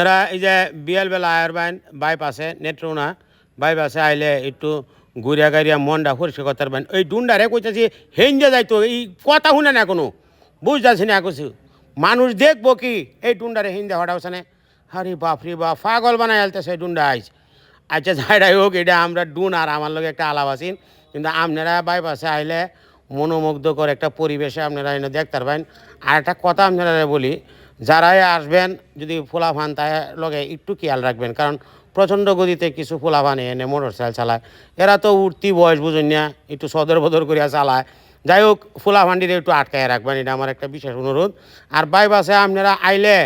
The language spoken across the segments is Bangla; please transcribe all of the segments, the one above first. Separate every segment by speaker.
Speaker 1: তারা এই যে বিয়াল বেলা আয়ের বাইন বাইপাসে নেত্রুনা বাইপাসে আইলে একটু ঘুরিয়া গাড়িয়া মনটা পরিষ্কার করতে পারবেন। এই ডুন্ডারে কইতেছি, হেঞ্জে যাইতো, এই কথা শুনে না কোনো? বুঝতেছি না কিছু। মানুষ দেখব কি? এই ডুন্ডারে হিন্দে হঠাৎ না। আরে বাপ রে বাপ, পাগল বানাই আলতেছে এই ডুন্ডা আইস আচ্ছা যাইডাই হোক, এটা আমরা ডুন আর আমার লোক একটা আলাপ আছেন কিন্তু আপনারা বাইপাসে আইলে মনোমুগ্ধকর একটা পরিবেশে আপনারা এনে দেখতে পারবেন। আর একটা কথা আপনারা বলি যারাই আসবেন, যদি ফুলাফান তাই লগে একটু খেয়াল রাখবেন। কারণ প্রচণ্ড গতিতে কিছু ফুলাফান এনে মোটর সাইকেল চালায়। এরা তো উঠতি বয়স বুঝুন না, একটু সদর বদর করিয়া চালায়। যাই হোক ফুলাফান্ডিরে একটু আটকায় রাখবেন, এটা আমার একটা বিশেষ অনুরোধ। আর বাইপাসে আপনারা আইলে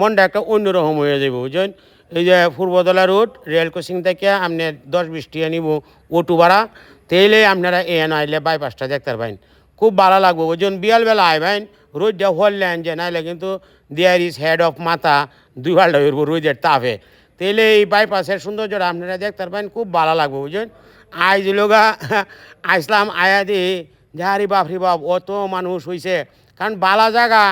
Speaker 1: মনটা একটা অন্যরকম হয়ে যাবে বুঝছেন এই যে পূর্বদলা রোড, রেল ক্রসিং থেকে আপনি দশ বিশ টিয়া নিব, অটো ভাড়া। তেলে আপনারা এন আইলে বাইপাসটা দেখতে পারবেন। খুব ভালো লাগবো। ওজন বিয়াল বেলা আইবেন রোদটা হরলেন যে, নাইলে কিন্তু দেয়ার ইজ হেড অফ মাথা, দুই পাল্টা হইব রোদের তাপে। তেলে এই বাইপাসের সৌন্দর্যটা আপনারা দেখতে পারবেন, খুব ভালো লাগবে বুঝছেন আইজ লোগা আইসলাম আয়া দি যাহারি বাপরি বাপ, অত মানুষ হইছে। কারণ বালা জায়গা,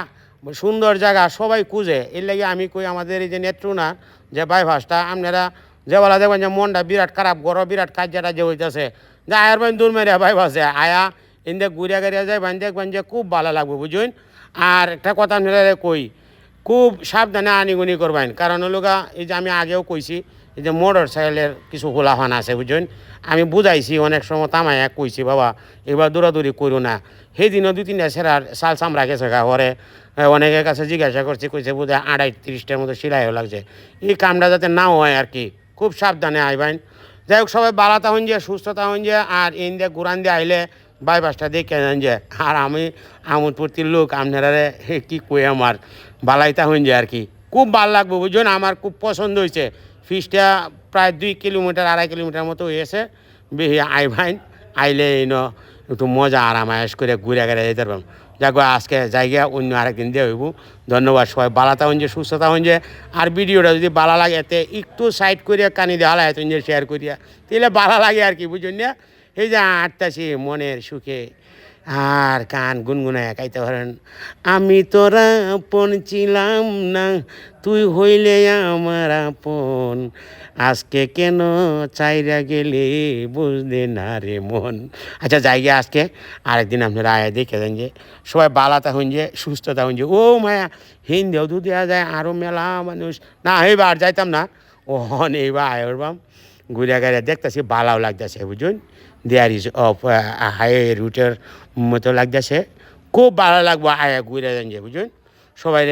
Speaker 1: সুন্দর জায়গা, সবাই খুঁজে। এর লাগে আমি কই আমাদের এই যে নেত্রুনা যে বাইপাসটা আপনারা যে বলা দেখবেন যে মনটা বিরাট খারাপ, গরম বিরাট কাজ যেটা যে হইতেছে। যে আয়ার বাইন দূর মেরে বাইপাসে আয়া। ইন্দে ঘুরিয়া গাড়িয়া যায় বাইন দেখবেন যে খুব ভালো লাগবে বুঝুন? আর একটা কথা আপনারা কই খুব সাবধানে আনিগুনি করবেন কারণ হলো গা, এই যে আমি আগেও কইছি এই যে মোটর সাইকেলের কিছু খোলাফান আছে বুঝছেন আমি বুঝাইছি অনেক সময় তামায় এক কইছি বাবা এবার দৌড়াদৌড়ি করো না। সেই দিনও দুই তিনটা সেরার সাল চামড়া গেছে হরে। অনেকের কাছে জিজ্ঞাসা করছি কইছে বোধ হয় আড়াই তিরিশটার মতো সিলাইও লাগছে। এই কামটা যাতে নাও হয় আর কি খুব সাবধানে আইবেন যাই হোক, সবাই বালাতা হন যে সুস্থতা হন যে, আর ইন দিয়ে ঘুরান দিয়ে আইলে বাইপাসটা দেখে যান যে? আর আমি আমোদপুর্তির লোক, আপনারা কি কই আমার? বালাইতা হন যে আর কি। খুব ভালো লাগবে বুঝুন আমার খুব পছন্দ হয়েছে। ফিসটা প্রায় দুই কিলোমিটার, আড়াই কিলোমিটার মতো হয়েছে বেশি আইভাইন আইলে এই একটু মজা আরাম আয়াস করে ঘুরে গেড়ে যেতে পারবেন যাক আজকে জায়গা অন্য আরেকদিন দিয়ে হইব। ধন্যবাদ সবাই বালাতা হন যে সুস্থতা হন যে। আর ভিডিওটা যদি বালা লাগে, এতে একটু সাইড করিয়া, কানি দেওয়া লাগে তুমি শেয়ার করিয়া। তাহলে বালা লাগে আর কি, বুঝুন না? এই যে আটতাছি মনের সুখে। আর কান গুনগুনায় গাইতে পারেন। আমি তোরা আপন ছিলাম না, তুই হইলে আমার আপন। আজকে কেন চাইরা গেলে বুঝলে না রে মন। আচ্ছা যাই জায়গা আজকে আরেকদিন আপনারা আয় দেখে দেন যে, সবাই বালাতা হন যে, সুস্থতা হন যে, ও মায়া, হিন্দেও দু দেওয়া যায় আরও মেলা মানুষ। না, এইবার যাইতাম না। ও হন এইবার ঘুরে গাড়ি দেখতেছি ভালোও লাগতেছে, বুঝুন? দেয়ার ইজ অফ হাই রুটের মতো লাগতেছে। খুব ভালো লাগবো, আয়া, ঘুরে যান যে বুঝুন? সবাই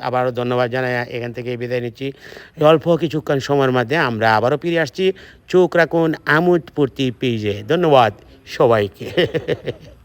Speaker 1: আবারও ধন্যবাদ জানাই, এখান থেকে বিদায় নিচ্ছি। অল্প কিছুক্ষণ সময়ের মধ্যে আমরা আবারও ফিরে আসছি। চোখ রাখুন আমোদ পূর্তি পেজে। ধন্যবাদ সবাইকে।